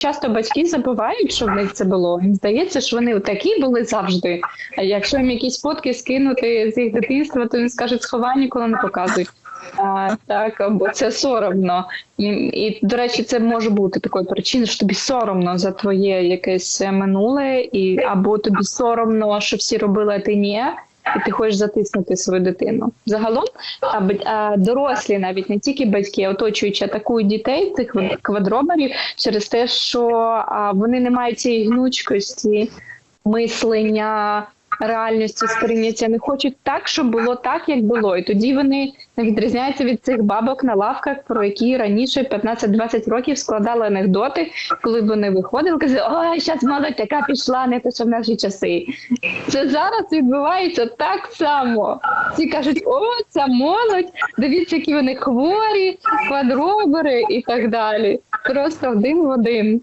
часто батьки забувають, що в них це було. Їм здається, що вони такі були завжди. А якщо їм якісь фотки скинути з їх дитинства, то вони скажуть, сховай, ніколи не показуй. А, так, бо це соромно. І, і, до речі, це може бути такою причиною, що тобі соромно за твоє якесь минуле, і або тобі соромно, що всі робили, а ти ні. І ти хочеш затиснути свою дитину. Загалом а, дорослі, навіть не тільки батьки, оточуючи атакують дітей, цих квад- квадроберів, через те, що вони не мають цієї гнучкості, мислення, реальності сприйняття. Не хочуть так, щоб було так, як було. І тоді вони відрізняються від цих бабок на лавках, про які раніше 15-20 років складали анекдоти, коли вони виходили, казали, ой, зараз молодь така пішла, не те, що в наші часи. Це зараз відбувається так само. Всі кажуть, о, ця молодь, дивіться, які вони хворі, квадробери і так далі. Просто один в один.